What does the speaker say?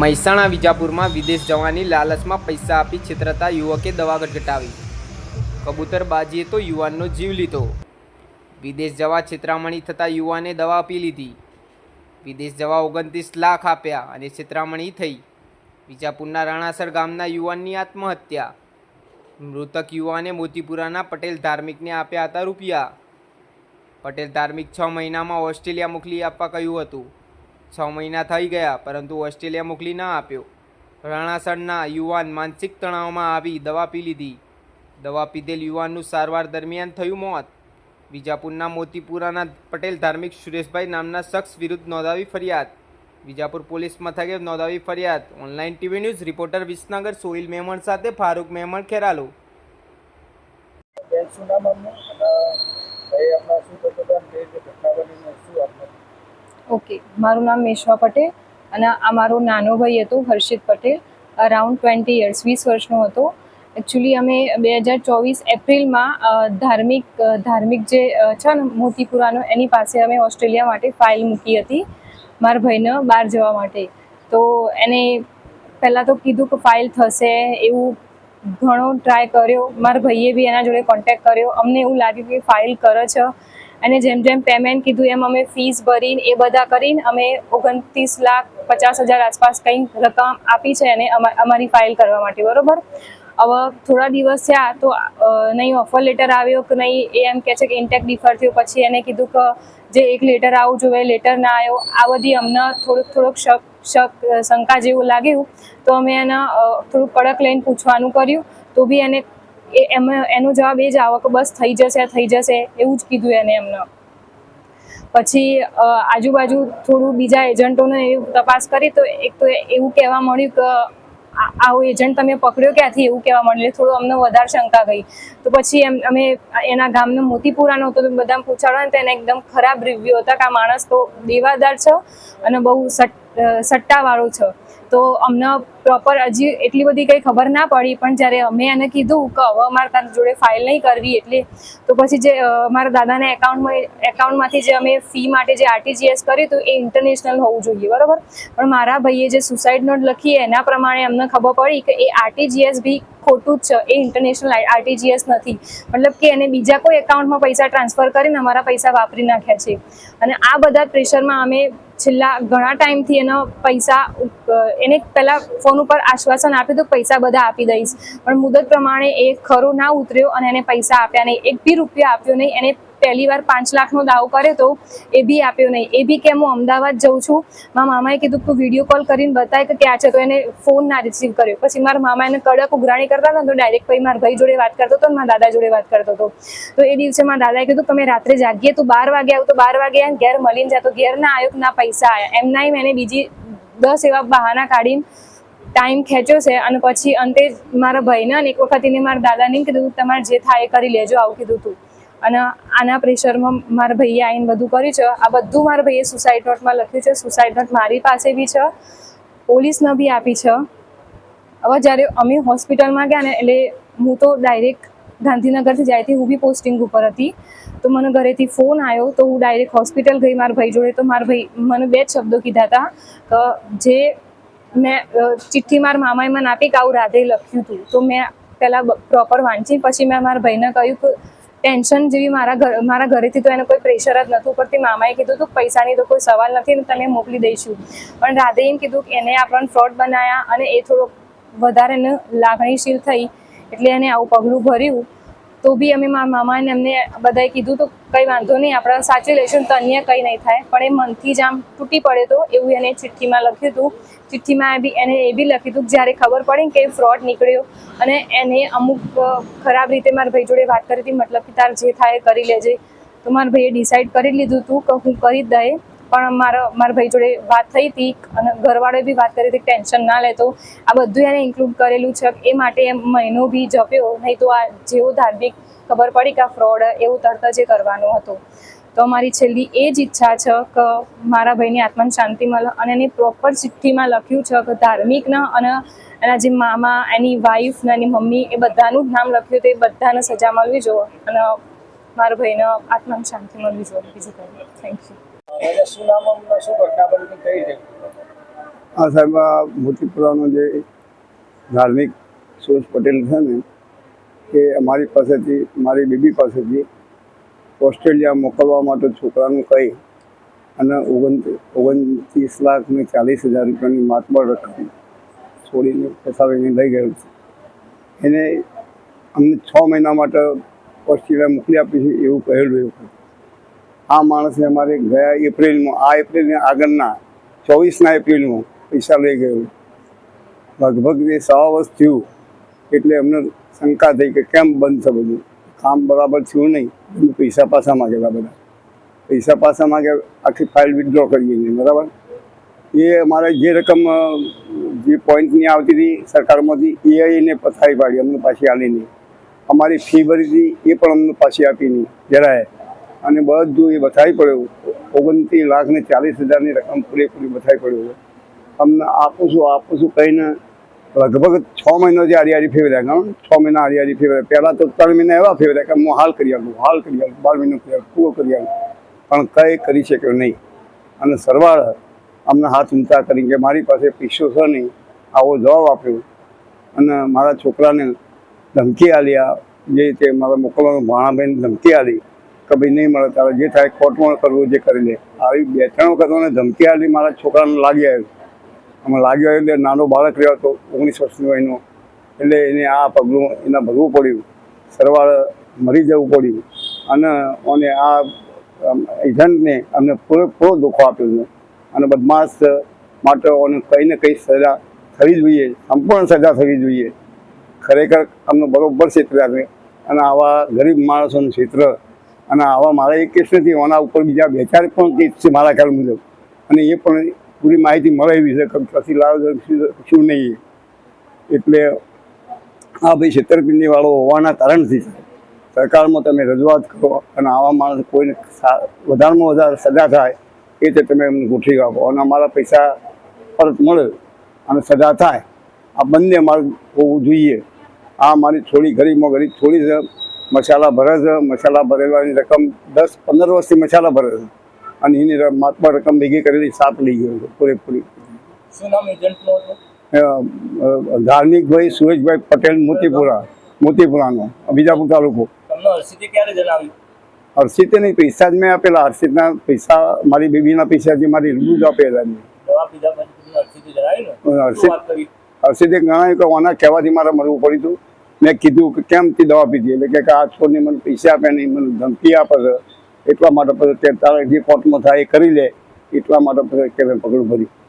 મહેસાણા વિજાપુરમાં વિદેશ જવાની લાલચમાં પૈસા આપી છેતરતા યુવકે દવા ગટગટાવી. કબૂતરબાજીએ તો યુવાનનો જીવ લીધો. વિદેશ જવા છેતરામણી થતાં યુવાને દવા આપી લીધી. વિદેશ જવા ઓગણત્રીસ લાખ આપ્યા અને છેતરામણી થઈ. વિજાપુરના રાણાસર ગામના યુવાનની આત્મહત્યા. મૃતક યુવાને મોતીપુરાના પટેલ ધાર્મિકને આપ્યા હતા રૂપિયા. પટેલ ધાર્મિક છ મહિનામાં ઓસ્ટ્રેલિયા મોકલી આપવા કહ્યું હતું. છ મહિના થઈ ગયા, પરંતુ ઓસ્ટ્રેલિયા મોકલી ના આપ્યો. રાણાસણના યુવાન માનસિક તણાવમાં આવી દવા પી લીધી. દવા પીધેલ યુવાનનું સારવાર દરમિયાન થયું મોત. વિજાપુરના મોતીપુરાના પટેલ ધાર્મિક સુરેશભાઈ નામના શખ્સ વિરુદ્ધ નોંધાવી ફરિયાદ. વિજાપુર પોલીસ મથકે નોંધાવી ફરિયાદ. Online TV news reporter Visnagar Sohil Memon સાથે ફારૂક મેમણ ખેરાલુ બેન શું નામ અમને અને ભાઈ આપણા શું કરતો હતા અને કઈ રીતે ઘટના બનીને શું આપને ઓકે મારું નામ મેશ્વા પટેલ અને આ મારો નાનો ભાઈ હતો, Harshit Patel around twenty years વીસ વર્ષનો હતો. એકચ્યુઅલી અમે બે હજાર ચોવીસ એપ્રિલમાં ધાર્મિક ધાર્મિક જે છે ને મોતીપુરાનો, એની પાસે અમે ઓસ્ટ્રેલિયા માટે ફાઇલ મૂકી હતી, મારા ભાઈને બહાર જવા માટે. તો એને પહેલાં તો કીધું કે ફાઇલ થશે, એવું ઘણો ટ્રાય કર્યો. મારા ભાઈએ બી એના જોડે કોન્ટેક્ટ કર્યો. અમને એવું લાગ્યું કે ફાઇલ કરે છે. અને જેમ જેમ પેમેન્ટ કીધું, એમ અમે ફીસ ભરીને એ બધા કરીને અમે ઓગણત્રીસ લાખ પચાસ હજાર આસપાસ કંઈક રકમ આપી છે અમા- અમારી ફાઇલ કરવા માટે, બરોબર? હવે થોડા દિવસ થયા તો નહીં ઓફર લેટર આવ્યો કે નહીં, એ એમ કહે છે કે ઇન્ટેક ડિફર થયું. પછી એને કીધું કે જે એક લેટર આવવું જોઈએ લેટર ના આવ્યો. આ બધી અમને થોડુંક થોડુંક શક શક, શંકા જેવું લાગ્યું. તો અમે એને થોડુંક કડક લઈને પૂછવાનું કર્યું. તો બી એને એ એમ, એનો જવાબ એ જ આવો કે બસ થઈ જશે થઈ જશે, એવું જ કીધું એને એમને. પછી આજુબાજુ થોડું બીજા એજન્ટોને એવું તપાસ કરી તો એક તો એવું કહેવા મળ્યું કે આવો એજન્ટ તમે પકડ્યો ક્યાંથી? એવું કહેવા મળ્યું. એટલે થોડું અમને વધારે શંકા ગઈ. તો પછી એમ, અમે એના ગામનો મોતીપુરાનો હતો, તો બધા પૂછાડો ને તો એને એકદમ ખરાબ રિવ્યુ હતા કે આ માણસ તો દેવાદાર છે અને બહુ સટ સટ્ટાવાળો છે. તો અમને પ્રોપર હજી એટલી બધી કંઈ ખબર ના પડી, પણ જ્યારે અમે એને કીધું કે હવે અમારે તારી જોડે ફાઇલ નહીં કરવી એટલે, તો પછી જે મારા દાદાના એકાઉન્ટમાં એકાઉન્ટમાંથી જે અમે ફી માટે જે આરટીજીએસ કર્યું હતું, એ ઇન્ટરનેશનલ હોવું જોઈએ, બરાબર? પણ મારા ભાઈએ જે સુસાઇડ નોટ લખી, એના પ્રમાણે અમને ખબર પડી કે એ આરટીજીએસ બી ખોટું જ છે. એ ઇન્ટરનેશનલ આરટીજીએસ નથી. મતલબ કે એને બીજા કોઈ એકાઉન્ટમાં પૈસા ટ્રાન્સફર કરીને અમારા પૈસા વાપરી નાખ્યા છે. અને આ બધા પ્રેશરમાં અમે છેલ્લા ઘણા ટાઈમથી એનો પૈસા એને પહેલાં ફોન ઉપર આશ્વાસન આપ્યું તો પૈસા બધા આપી દઈશ. પણ મુદત પ્રમાણે એ ખરો ના ઉતર્યો અને એને પૈસા આપ્યા નહીં. એક બી રૂપિયા આપ્યો નહીં. એને પહેલી વાર પાંચ લાખનો દાવો કર્યો તો એ બી આપ્યો નહીં. એ બી કે, હું અમદાવાદ જઉં છું. મારા મામાએ કીધું તું વીડિયો કોલ કરીને બતાય કે ક્યાં છે. તો એને ફોન ના રિસીવ કર્યો. પછી મારા મામા એને કડક ઉઘરાણી કરતા હતા તો ડાયરેક્ટ પછી મારા ભાઈ જોડે વાત કરતો હતો ને, મારા દાદા જોડે વાત કરતો હતો. તો એ દિવસે મારા દાદાએ કીધું, તમે રાત્રે જાગીએ, તો બાર વાગે આવું. તો બાર વાગે ઘેર મળીને જાય તો ઘેર ના આવ્યો ના પૈસા આવ્યા એમ ના એને બીજી દસ એવા બહાના કાઢીને ટાઈમ ખેંચ્યો છે. અને પછી અંતે મારા ભાઈને અને એક વખત એને મારા દાદાને કીધું, તમારે જે થાય એ કરી લેજો. આવું કીધું હતું અને આના પ્રેશરમાં મારા ભાઈએ આવીને બધું કર્યું છે. આ બધું મારા ભાઈએ સુસાઇડ નોટમાં લખ્યું છે. સુસાઇડ નોટ મારી પાસે બી છે. પોલીસને બી આપી છે. હવે જ્યારે અમે હોસ્પિટલમાં ગયા ને, એટલે હું તો ડાયરેક્ટ ગાંધીનગરથી જઈતી હું બી પોસ્ટિંગ ઉપર હતી, તો મને ઘરેથી ફોન આવ્યો, તો હું ડાયરેક્ટ હોસ્પિટલ ગઈ મારા ભાઈ જોડે. તો મારા ભાઈ મને બે જ શબ્દો કીધા હતા કે જે મેં ચિઠ્ઠી મારા મામાએ મને આપી કે આવું રાધે લખ્યું હતું તો મેં પહેલાં પ્રોપર વાંચી, પછી મેં મારા ભાઈને કહ્યું કે ટેન્શન જેવી મારા ઘર મારા ઘરેથી તો એને કોઈ પ્રેશર જ નહોતું, ઉપરથી મામાએ કીધું હતું પૈસાની તો કોઈ સવાલ નથી ને તમે મોકલી દઈશું. પણ રાધે એમ કીધું કે એને આપણને ફ્રોડ બનાવ્યા અને એ થોડોક વધારે એને લાગણીશીલ થઈ એટલે એને આવું પગલું ભર્યું. તો બી અમે મારા મામાને એમને બધાએ કીધું તો કંઈ વાંધો નહીં આપણે સાચી લઈશું તો અન્ય કંઈ નહીં થાય. પણ એ મનથી જ આમ તૂટી પડે તો એવું એને ચિઠ્ઠીમાં લખ્યું હતું. ચિઠ્ઠીમાં બી, એને એ બી લખ્યું હતું જ્યારે ખબર પડી કે ફ્રોડ નીકળ્યો અને એને અમુક ખરાબ રીતે મારા ભાઈ જોડે વાત કરી હતી, મતલબ કે તાર જે થાય કરી લેજે. તો મારા ભાઈએ ડિસાઈડ કરી લીધું હતું કે હું કરી દઈએ. પણ મારા મારા ભાઈ જોડે વાત થઈ હતી અને ઘરવાળાએ બી વાત કરી હતી, ટેન્શન ના લેતો. આ બધું એને ઇન્ક્લુડ કરેલું છે. એ માટે એમ મહિનો બી જપ્યો. નહીં તો આ જેવો ધાર્મિક ખબર પડી કે આ ફ્રોડ એવું તરત જ એ હતું હતો. તો મારી છેલ્લી એ જ ઈચ્છા છે કે મારા ભાઈની આત્માને શાંતિ મળે અને એની પ્રોપર ચિઠ્ઠીમાં લખ્યું છે કે ધાર્મિકના અને એના જે મામા, એની વાઈફ ને એની મમ્મી એ બધાનું નામ લખ્યું તો બધાને સજા મળવી જોઈએ અને મારા ભાઈને આત્માને શાંતિ મળવી જોઈએ. બીજું કંઈ થેન્ક યુ આ સાહેબ, આ મોતીપુરાનો જે ધાર્મિક સુરેશ પટેલ છે ને કે અમારી પાસેથી, મારી બેબી પાસેથી ઓસ્ટ્રેલિયા મોકલવા માટે છોકરાનું કહી અને ઓગણ ઓગણત્રીસ લાખ ને ચાલીસ હજાર રૂપિયાની માતબળ રકમ છોડીને ફસાવીને લઈ ગયેલ છે. એને અમને છ મહિના માટે ઓસ્ટ્રેલિયા મોકલી આપી છે એવું કહેલું એવું આ માણસે અમારે ગયા એપ્રિલમાં, આ એપ્રિલને આગળના ચોવીસના એપ્રિલમાં પૈસા લઈ ગયો લગભગ એ સવા વર્ષ થયું, એટલે અમને શંકા થઈ કે કેમ બંધ છે બધું? કામ બરાબર થયું નહીં એટલે પૈસા પાછા માગેલા બધા. પૈસા પાછા માગે આખી ફાઇલ વિથડ્રો કરી ગઈ બરાબર? એ અમારે જે રકમ, જે પોઈન્ટની આવતી હતી સરકારમાંથી, એ એને પથારી પાડી, અમને પાછી આલી નહીં. અમારી ફી ભરી હતી, એ પણ અમને પાછી આપી નહીં, જરાય. અને બધું એ બતાવી પડ્યું ઓગણત્રીસ લાખ ને ચાલીસ હજારની રકમ પૂરેપૂરી બતાવી પડ્યું અમને આપું છું આપું છું કહીને લગભગ છ મહિનો જે હારી ફેરવ્યા કારણ છ મહિના હારી હારી પહેલાં તો ત્રણ મહિના એવા ફેરવ્યા કે હું હાલ કરી આવું, હાલ કરી આવું, બાર મહિનો કરી આવું, પૂરો કરી આવું. પણ કંઈ કરી શક્યો નહીં. અને સરવાળ અમને હાથ ઊંચા કરી કે મારી પાસે પૈસો છે નહીં, આવો જવાબ આપ્યો. અને મારા છોકરાને ધમકી આલ્યા જે રીતે મારા મોકલવાનું ભાણાબેન ધમકી આલી. કે ભાઈ નહીં મળે, તારે જે થાય કોર્ટમાં કરવું જે કરી લે. આવી બે ત્રણ વખત મને ધમકી આવી મારા છોકરાને લાગી આવ્યું. અમે લાગી આવ્યું એટલે નાનો બાળક રહ્યો હતો, ઓગણીસ વર્ષનો એનો. એટલે એને આ પગલું, એના ભરવું પડ્યું. સરવાળ મરી જવું પડ્યું. અને અને આ એજન્ટને અમને પૂરેપૂરો દુઃખો આપ્યો છે. અને બદમાશ માટે અને કંઈ ને કંઈ સજા થવી જોઈએ, સંપૂર્ણ સજા થવી જોઈએ. ખરેખર અમને બરોબર ક્ષેત્ર્યા છે અને આવા ગરીબ માણસોનું ક્ષેત્ર અને આવા મારા એક કેસ નથી, આના ઉપર બીજા બે ચાર પણ કેસ છે મારા ખ્યાલ મુજબ. અને એ પણ પૂરી માહિતી મળે એવી છે કે પછી લાવ શું નહીં એટલે આ ભાઈ છેતરપિંડીવાળો હોવાના કારણથી સરકારમાં તમે રજૂઆત કરો અને આવા માણસ કોઈને વધારેમાં વધારે સજા થાય, એ રીતે તમે એમને ગોઠવી આપો અને અમારા પૈસા પરત મળે અને સજા થાય. આ બંને અમારે હોવું જોઈએ. આ મારી થોડી ગરીબમાં ગરીબ થોડી મસાલા ભરે છે. મસાલા ભરેલાની રકમ દસ પંદર વર્ષથી મસાલા ભરે છે. અને એની માતબર રકમ ભેગી કરેલી સાપ લઈ ગયો છે પૂરેપૂરી. શું નામ એજન્ટનું ધાર્મિકભાઈ સુરેશભાઈ પટેલ મોતીપુરા મોતીપુરાનો બીજાપુર તાલુકો. હર્ષિતે હર્ષિતે નહીં પૈસા જ મેં આપેલા. હર્ષિતના પૈસા મારી બેબીના પૈસા જે મારી રૂજ આપેલા હર્ષિત હર્ષિતે ગણાયું કે આના કહેવાથી મારે મળવું પડ્યું હતું. મેં કીધું કે કેમ તે દવા પીધી? એટલે કે આ છોડને મને પૈસા આપે નહીં, મને ધમકી આપે છે. એટલા માટે પછી તારે જે કોર્ટમાં થાય એ કરી લે. એટલા માટે પછી કે મેં પગલું ભર્યું.